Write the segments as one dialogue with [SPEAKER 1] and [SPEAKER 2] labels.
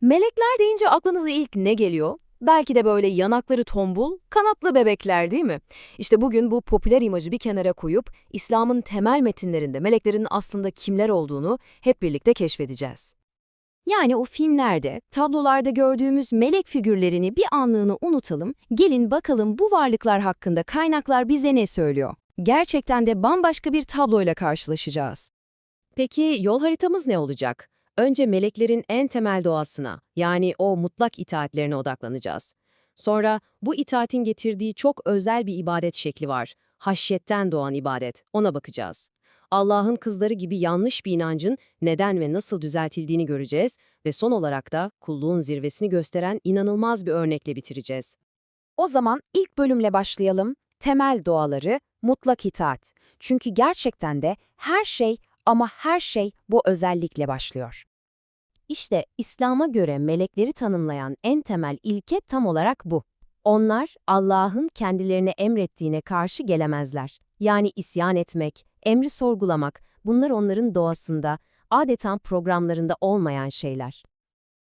[SPEAKER 1] Melekler deyince aklınıza ilk ne geliyor? Belki de böyle yanakları tombul, kanatlı bebekler değil mi? İşte bugün bu popüler imajı bir kenara koyup İslam'ın temel metinlerinde meleklerin aslında kimler olduğunu hep birlikte keşfedeceğiz.
[SPEAKER 2] Yani o filmlerde, tablolarda gördüğümüz melek figürlerini bir anlığını unutalım, gelin bakalım bu varlıklar hakkında kaynaklar bize ne söylüyor? Gerçekten de bambaşka bir tabloyla karşılaşacağız.
[SPEAKER 1] Peki yol haritamız ne olacak? Önce meleklerin en temel doğasına, yani o mutlak itaatlerine odaklanacağız. Sonra bu itaatin getirdiği çok özel bir ibadet şekli var. Haşyetten doğan ibadet, ona bakacağız. Allah'ın kızları gibi yanlış bir inancın neden ve nasıl düzeltildiğini göreceğiz ve son olarak da kulluğun zirvesini gösteren inanılmaz bir örnekle bitireceğiz.
[SPEAKER 2] O zaman ilk bölümle başlayalım. Temel doğaları, mutlak itaat. Çünkü gerçekten de her şey ama her şey bu özellikle başlıyor. İşte İslam'a göre melekleri tanımlayan en temel ilke tam olarak bu. Onlar Allah'ın kendilerine emrettiğine karşı gelemezler. Yani isyan etmek, emri sorgulamak, bunlar onların doğasında, adeta programlarında olmayan şeyler.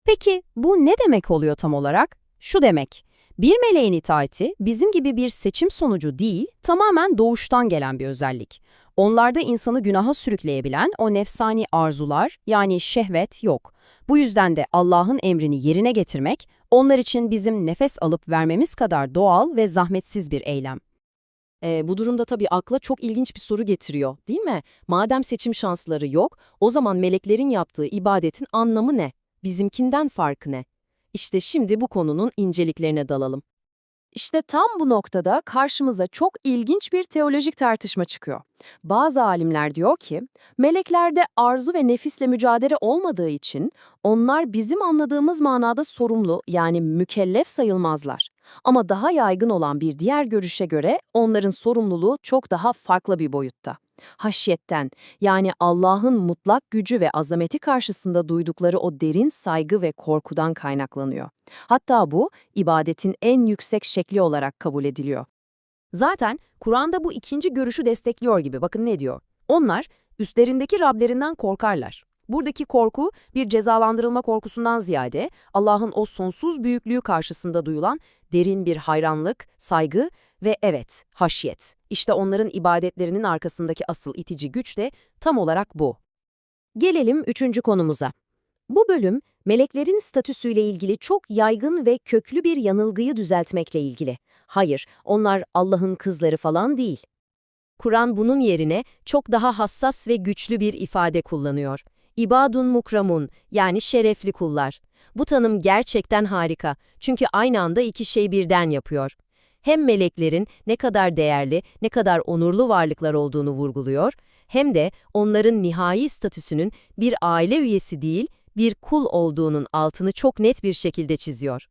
[SPEAKER 2] Peki bu ne demek oluyor tam olarak? Şu demek, bir meleğin itaati bizim gibi bir seçim sonucu değil, tamamen doğuştan gelen bir özellik. Onlarda insanı günaha sürükleyebilen o nefsani arzular yani şehvet yok. Bu yüzden de Allah'ın emrini yerine getirmek, onlar için bizim nefes alıp vermemiz kadar doğal ve zahmetsiz bir eylem.
[SPEAKER 1] Ee, bu durumda tabii akla çok ilginç bir soru getiriyor, değil mi? Madem seçim şansları yok, o zaman meleklerin yaptığı ibadetin anlamı ne? Bizimkinden farkı ne? İşte şimdi bu konunun inceliklerine dalalım. İşte tam bu noktada karşımıza çok ilginç bir teolojik tartışma çıkıyor. Bazı alimler diyor ki, meleklerde arzu ve nefisle mücadele olmadığı için onlar bizim anladığımız manada sorumlu yani mükellef sayılmazlar. Ama daha yaygın olan bir diğer görüşe göre onların sorumluluğu çok daha farklı bir boyutta. Haşyetten yani Allah'ın mutlak gücü ve azameti karşısında duydukları o derin saygı ve korkudan kaynaklanıyor. Hatta bu ibadetin en yüksek şekli olarak kabul ediliyor.
[SPEAKER 2] Zaten Kur'an'da bu ikinci görüşü destekliyor gibi. Bakın ne diyor? Onlar üstlerindeki Rablerinden korkarlar. Buradaki korku bir cezalandırılma korkusundan ziyade Allah'ın o sonsuz büyüklüğü karşısında duyulan derin bir hayranlık, saygı ve evet, haşyet. İşte onların ibadetlerinin arkasındaki asıl itici güç de tam olarak bu. Gelelim üçüncü konumuza. Bu bölüm, meleklerin statüsüyle ilgili çok yaygın ve köklü bir yanılgıyı düzeltmekle ilgili. Hayır, onlar Allah'ın kızları falan değil. Kur'an bunun yerine çok daha hassas ve güçlü bir ifade kullanıyor. İbadun mukramun yani şerefli kullar. Bu tanım gerçekten harika çünkü aynı anda iki şey birden yapıyor. Hem meleklerin ne kadar değerli, ne kadar onurlu varlıklar olduğunu vurguluyor, hem de onların nihai statüsünün bir aile üyesi değil, bir kul olduğunun altını çok net bir şekilde çiziyor.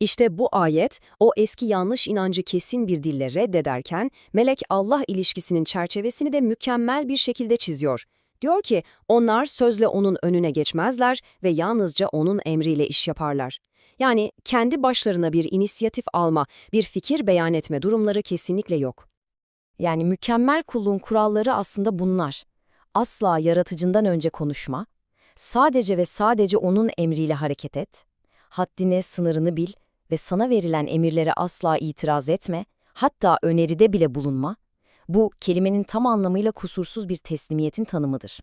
[SPEAKER 2] İşte bu ayet, o eski yanlış inancı kesin bir dille reddederken, melek-Allah ilişkisinin çerçevesini de mükemmel bir şekilde çiziyor. Diyor ki, onlar sözle onun önüne geçmezler ve yalnızca onun emriyle iş yaparlar. Yani kendi başlarına bir inisiyatif alma, bir fikir beyan etme durumları kesinlikle yok. Yani mükemmel kulluğun kuralları aslında bunlar. Asla yaratıcından önce konuşma, sadece ve sadece onun emriyle hareket et, haddine, sınırını bil ve sana verilen emirlere asla itiraz etme, hatta öneride bile bulunma, bu kelimenin tam anlamıyla kusursuz bir teslimiyetin tanımıdır.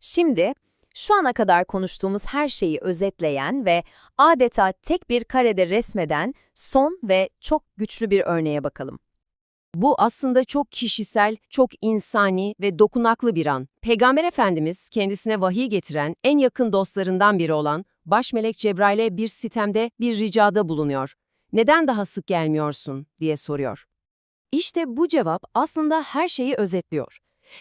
[SPEAKER 2] Şimdi şu ana kadar konuştuğumuz her şeyi özetleyen ve adeta tek bir karede resmeden son ve çok güçlü bir örneğe bakalım.
[SPEAKER 1] Bu aslında çok kişisel, çok insani ve dokunaklı bir an. Peygamber Efendimiz kendisine vahiy getiren en yakın dostlarından biri olan baş melek Cebrail'e bir sitemde, bir ricada bulunuyor. Neden daha sık gelmiyorsun diye soruyor. İşte bu cevap aslında her şeyi özetliyor.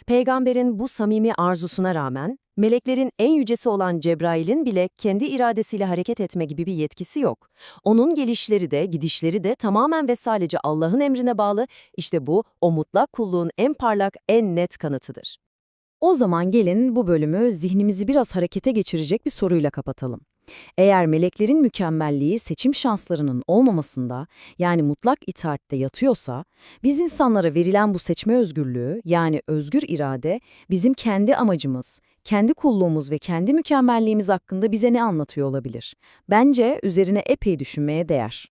[SPEAKER 1] Peygamberin bu samimi arzusuna rağmen, meleklerin en yücesi olan Cebrail'in bile kendi iradesiyle hareket etme gibi bir yetkisi yok. Onun gelişleri de, gidişleri de tamamen ve sadece Allah'ın emrine bağlı, işte bu, o mutlak kulluğun en parlak, en net kanıtıdır.
[SPEAKER 2] O zaman gelin bu bölümü zihnimizi biraz harekete geçirecek bir soruyla kapatalım. Eğer meleklerin mükemmelliği seçim şanslarının olmamasında, yani mutlak itaatte yatıyorsa, biz insanlara verilen bu seçme özgürlüğü, yani özgür irade, bizim kendi amacımız, kendi kulluğumuz ve kendi mükemmelliğimiz hakkında bize ne anlatıyor olabilir? Bence üzerine epey düşünmeye değer.